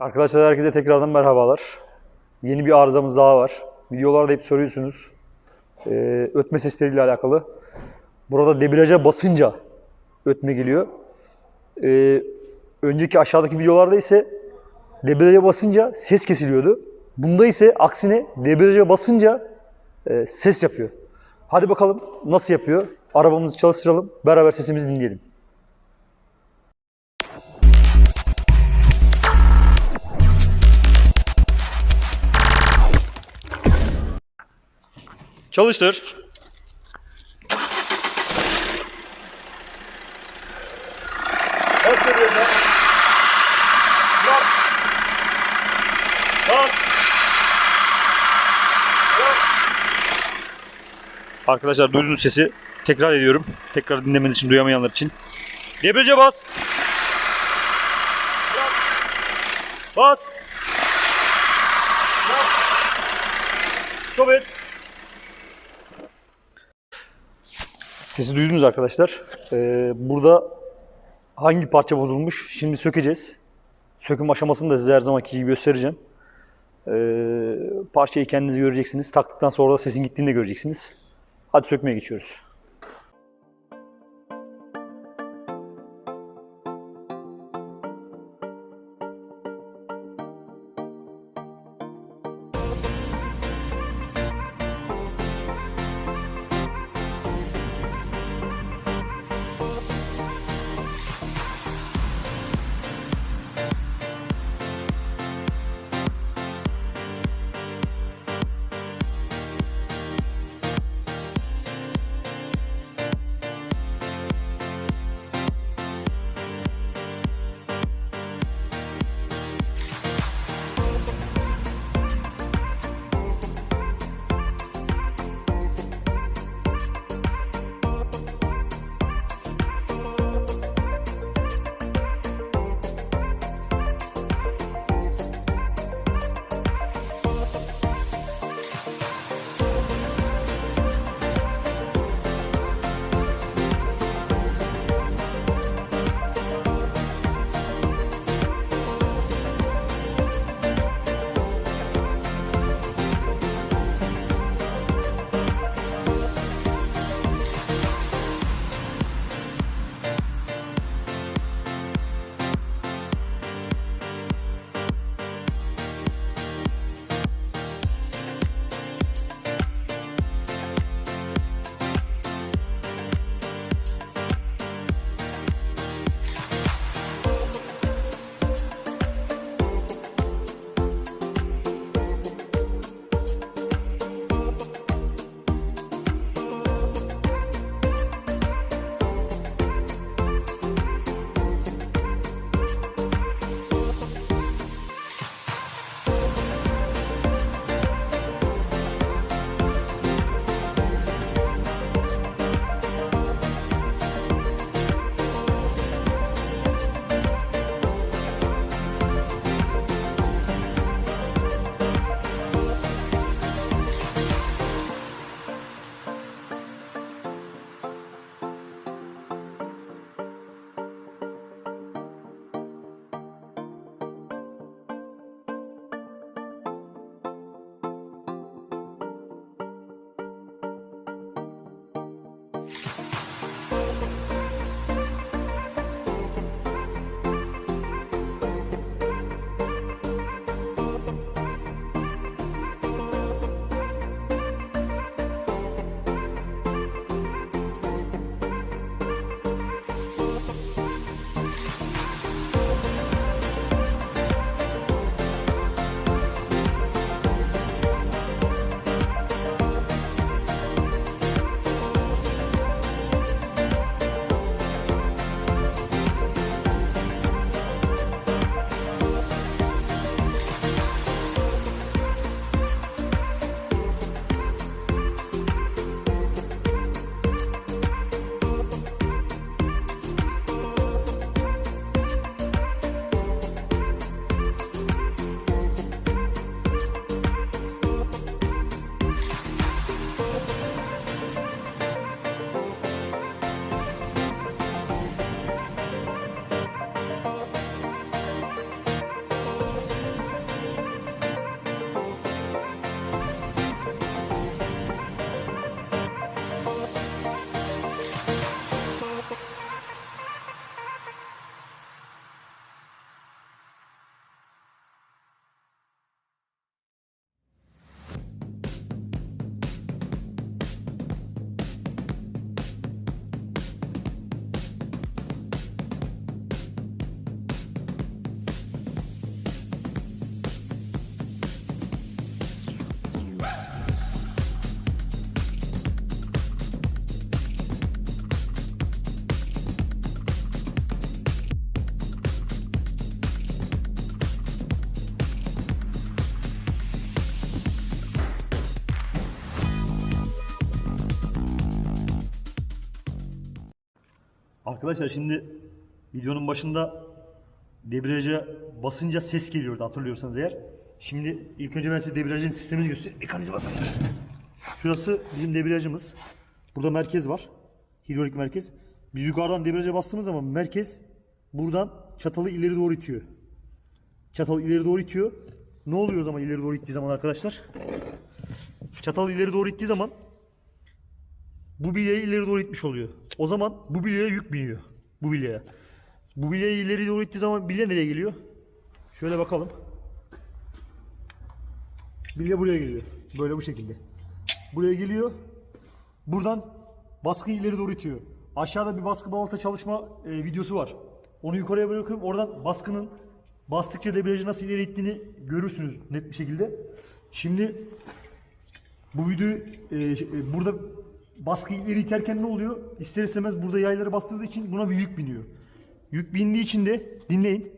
Arkadaşlar herkese tekrardan merhabalar. Yeni bir arızamız daha var. Videolarda hep soruyorsunuz. Ee, ötme sesleriyle alakalı. Burada debriyaja basınca ötme geliyor. Ee, önceki aşağıdaki videolarda ise debriyaja basınca ses kesiliyordu. Bunda ise aksine debriyaja basınca e, ses yapıyor. Hadi bakalım nasıl yapıyor? Arabamızı çalıştıralım. Beraber sesimizi dinleyelim. Çalıştır. Bas debriyaja. Bırak. Bas. Arkadaşlar duydunuz sesi. Tekrar ediyorum. Tekrar dinlemeniz için duyamayanlar için. Debriyaja bas. Bas. Bırak. Stop et. Sesi duydunuz arkadaşlar. Ee, burada hangi parça bozulmuş şimdi sökeceğiz. Söküm aşamasını da size her zamanki gibi göstereceğim. Ee, parçayı kendiniz göreceksiniz. Taktıktan sonra da sesin gittiğini de göreceksiniz. Hadi sökmeye geçiyoruz. Arkadaşlar şimdi videonun başında debriyaja basınca ses geliyordu hatırlıyorsanız eğer. Şimdi ilk önce ben size debriyajın sistemini göstereyim. Mekanizması. Şurası bizim debriyajımız. Burada merkez var. Hidrolik merkez. Biz yukarıdan debriyaja bastığımız zaman merkez buradan çatalı ileri doğru itiyor. Çatalı ileri doğru itiyor. Ne oluyor o zaman ileri doğru ittiği zaman arkadaşlar? Çatal ileri doğru ittiği zaman bu bilyayı ileri doğru itmiş oluyor. O zaman bu bilyaya yük biniyor. Bu bilyaya. Bu bilyayı ileri doğru ittiği zaman bilye nereye geliyor? Şöyle bakalım. Bilye buraya geliyor. Böyle bu şekilde. Buraya geliyor. Buradan baskıyı ileri doğru itiyor. Aşağıda bir baskı balata çalışma e, videosu var. Onu yukarıya bırakıyorum. Oradan baskının bastıkça debriyajı nasıl ileri ittiğini görürsünüz net bir şekilde. Şimdi bu videoyu e, şey, e, burada baskıyı ileri iterken ne oluyor? İster istemez burada yayları bastırdığı için buna bir yük biniyor. Yük bindiği için de dinleyin.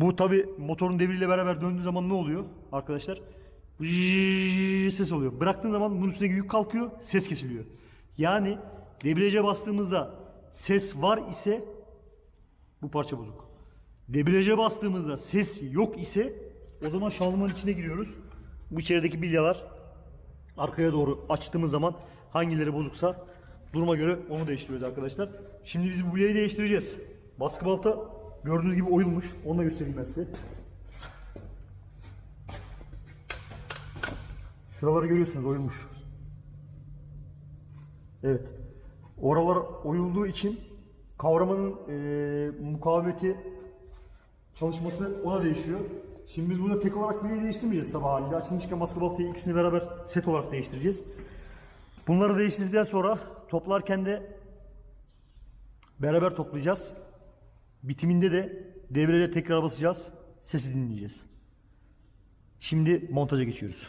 Bu tabi motorun devriyle beraber döndüğü zaman ne oluyor arkadaşlar? Ses oluyor. Bıraktığın zaman bunun üstündeki yük kalkıyor, ses kesiliyor. Yani debriyaja bastığımızda ses var ise bu parça bozuk. Debriyaja bastığımızda ses yok ise o zaman şanzımanın içine giriyoruz. Bu içerideki bilyalar arkaya doğru açtığımız zaman hangileri bozuksa duruma göre onu değiştiriyoruz arkadaşlar. Şimdi biz bu bilyayı değiştireceğiz. Baskı balta gördüğünüz gibi oyulmuş. Onu da göstereyim ben size. Şuraları görüyorsunuz oyulmuş. Evet. Oralar oyulduğu için kavramanın eee, mukavemeti çalışması ona değişiyor. Şimdi biz burada tek olarak bileği değiştirmeyeceğiz tabi haliyle. Açılmışken baskı baltayı ikisini beraber set olarak değiştireceğiz. Bunları değiştirdikten sonra toplarken de beraber toplayacağız. Bitiminde de devreye tekrar basacağız. Sesi dinleyeceğiz. Şimdi montaja geçiyoruz.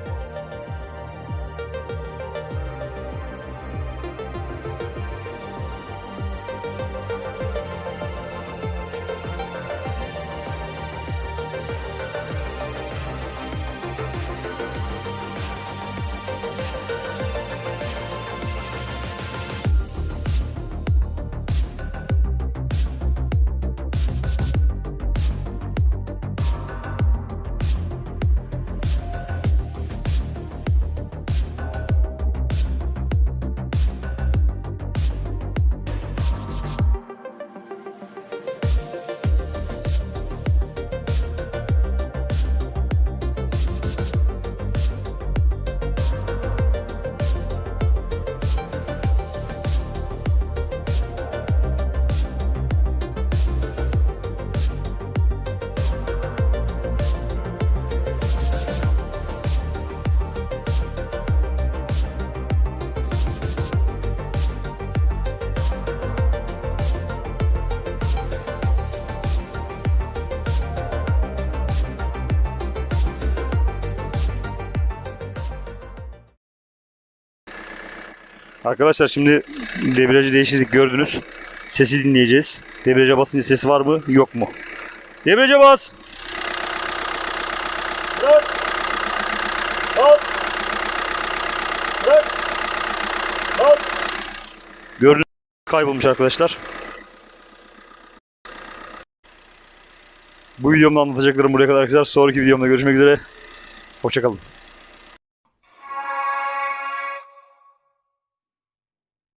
Arkadaşlar şimdi debriyajı değiştirdik gördünüz. Sesi dinleyeceğiz. Debriyaja basınca sesi var mı yok mu? Debriyaja bas. Bırak. Bas. Bırak. Bas. Gördüğünüz kaybolmuş arkadaşlar. Bu videomda anlatacaklarım buraya kadar arkadaşlar. Sonraki videomda görüşmek üzere. Hoşçakalın.